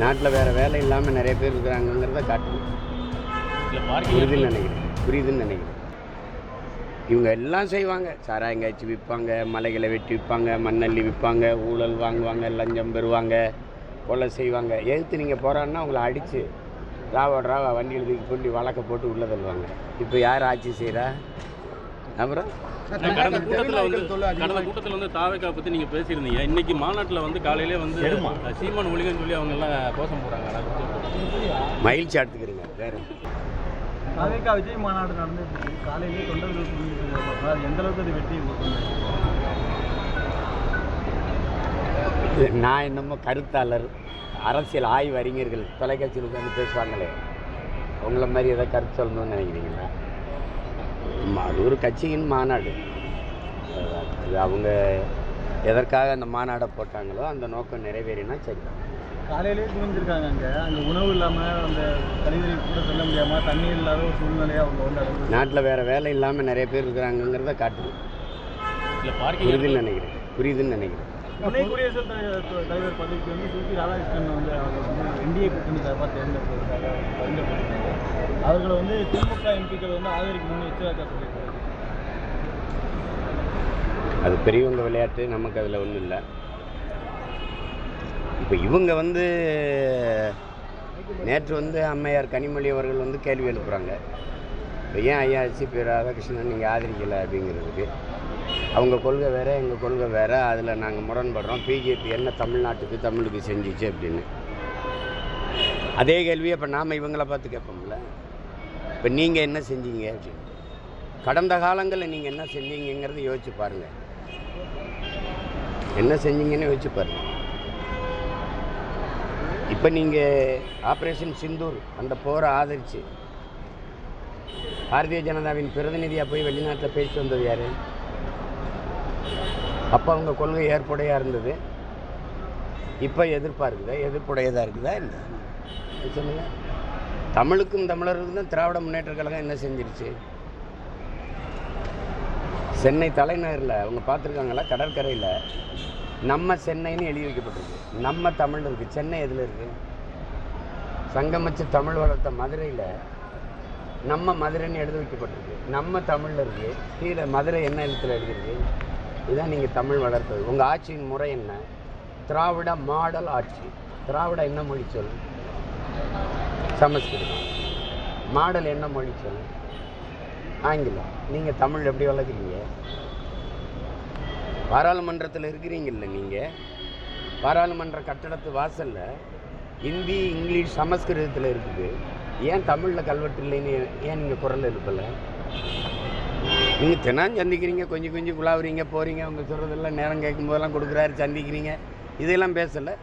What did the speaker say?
நாட்டில் வேறு வேலை இல்லாமல் நிறைய பேர் இருக்கிறாங்கங்கிறத காட்டுது. பார்க்கிங் புரியுதுன்னு நினைக்கிறேன். புரியுதுன்னு நினைக்கிறேன். இவங்க எல்லாம் செய்வாங்க. சாராயங்காய்ச்சி விற்பாங்க மலைகளை வெட்டி விற்பாங்க மண்ணள்ளி விற்பாங்க ஊழல் வாங்குவாங்க லஞ்சம் பெறுவாங்க கொலை செய்வாங்க. எதிர்த்து நீங்கள் போகிறான்னா உங்களை அடித்து ராவா ராவா வண்டி எழுதி கொண்டு வழக்க போட்டு உள்ளே தள்ளுவாங்க. இப்போ யார் ஆட்சி செய்கிறா? அப்புறம்? கடந்த கூட்டத்தில் வந்து கடந்த கூட்டத்தில் வந்து தாவேக்கா பற்றி நீங்கள் பேசியிருந்தீங்க. இன்னைக்கு மாநாட்டில் வந்து காலையிலே வந்து சீமான் ஒழிகன்னு சொல்லி அவங்க எல்லாம் கோஷம் போடுறாங்க. அதை பத்தி மகிழ்ச்சி எடுத்துக்கிறீங்க வேறு. அமெரிக்கா விஜய் மாநாடு நடந்துட்டு இருக்கு. காலையிலேயே தொண்டர்கள் எந்த அளவுக்கு அது நான் என்னமோ கருத்தாளர் அரசியல் ஆய்வு அறிஞர்கள் தொலைக்காட்சியில் உட்காந்து பேசுவாங்களே. உங்களை மாதிரி ஏதோ கருத்து சொல்லணும்னு நினைக்கிறீங்களா? அது ஒரு கட்சியின் மாநாடு. அது அவங்க எதற்காக அந்த மாநாடை போட்டாங்களோ அந்த நோக்கம் நிறைவேறினா சரி. காலையிலேயே குவிஞ்சிருக்காங்க அங்கே. அங்கே உணவு இல்லாமல் அந்த கழிவறை கூட செல்ல முடியாமல் தண்ணீர் இல்லாத ஒரு சூழ்நிலையை அவங்க வந்து நாட்டில் வேறு வேலை இல்லாமல் நிறைய பேர் இருக்கிறாங்கங்கிறத காட்டுது. இல்லை பார்க்கிங் புரியுதுன்னு நினைக்கிறேன். புரியுதுன்னு நினைக்கிறேன். துணை குடியரசுத் தலைவர் பதவிக்கு வந்து சிபி ராதாகிருஷ்ணன் வந்து அவங்க வந்து என்டிஏ கூட்டணி சார்பாக தேர்ந்தெடுப்பதற்காக பரிந்துரைச்சிருக்காங்க அவர்களை வந்து திமுக எம்பிக்கள் வந்து ஆதரிக்கணும்னு எச்சரிக்கை சொல்லியிருக்காரு. அது பெரியவங்க விளையாட்டு நமக்கு அதில் ஒன்றும் இல்லை. இப்போ இவங்க வந்து நேற்று வந்து அம்மையார் கனிமொழி அவர்கள் வந்து கேள்வி எழுப்புகிறாங்க இப்போ ஏன் ஐயா சிபி ராதாகிருஷ்ணன் நீங்கள் ஆதரிக்கலை அப்படிங்கிறதுக்கு? அவங்க கொள்கை வேறு எங்கள் கொள்கை வேறு. அதில் நாங்கள் முரண்படுறோம். பிஜேபி என்ன தமிழ்நாட்டுக்கு தமிழுக்கு செஞ்சிச்சு அப்படின்னு. அதே கேள்வியை இப்போ நாம் இவங்கள பார்த்து கேட்போம்ல. இப்போ நீங்கள் என்ன செஞ்சீங்க அப்படின்னு. கடந்த காலங்களில் நீங்கள் என்ன செஞ்சீங்கிறத யோசிச்சு பாருங்கள் என்ன செஞ்சீங்கன்னு யோசிச்சு பாருங்க. இப்போ நீங்கள் ஆப்ரேஷன் சிந்தூர் அந்த போரை ஆதரிச்சு பாரதிய ஜனதாவின் பிரதிநிதியாக போய் வெளிநாட்டில் பேசிட்டு வந்தது யார்? அப்போ அவங்க கொள்கை ஏற்புடையாக இருந்தது? இப்போ எதிர்ப்பாக இருக்குதா? எதிர்ப்புடையதாக இருக்குதா? என்ன? சொல்லுங்கள் தமிழுக்கும் தமிழருக்கும் தான் திராவிட முன்னேற்ற கழகம் என்ன செஞ்சிருச்சு? சென்னை தலைநகரில் அவங்க பார்த்துருக்காங்களா? கடற்கரையில். நம்ம சென்னைன்னு எழுதி வைக்கப்பட்டிருக்கு. நம்ம தமிழ் இருக்குது சென்னை எதில் இருக்குது சங்கமச்சு தமிழ் வளர்த்த மதுரையில். நம்ம மதுரைன்னு எழுதி வைக்கப்பட்டிருக்கு. நம்ம தமிழில் இருக்குது கீழே மதுரை என்ன எழுத்தில் எழுதிருக்கு இதுதான் நீங்கள் தமிழ் வளர்த்தது. உங்கள் ஆட்சியின் முறை என்ன? திராவிட மாடல் ஆட்சி. திராவிட என்ன மொழி சொல்? சமஸ்கிருதம். மாடல் என்ன மொழி சொல்? ஆங்கிலம். நீங்கள் தமிழ் எப்படி வளர்க்குறீங்க? பாராளுமன்றத்தில் இருக்கிறீங்கல்ல நீங்கள் பாராளுமன்ற கட்டடத்து வாசலில் ஹிந்தி இங்கிலீஷ் சமஸ்கிருதத்தில் இருக்குது. ஏன் தமிழில் கல்வெட்டு இல்லைன்னு ஏன் நீங்கள் குரல் எழுப்பலை? நீங்கள் தினம் சந்திக்கிறீங்க கொஞ்சம் கொஞ்சம் குழாவுறீங்க போகிறீங்க அவங்க சொல்கிறதெல்லாம் நேரம் கேட்கும் போதெல்லாம் கொடுக்குறாரு சந்திக்கிறீங்க. இதெல்லாம் பேசலை.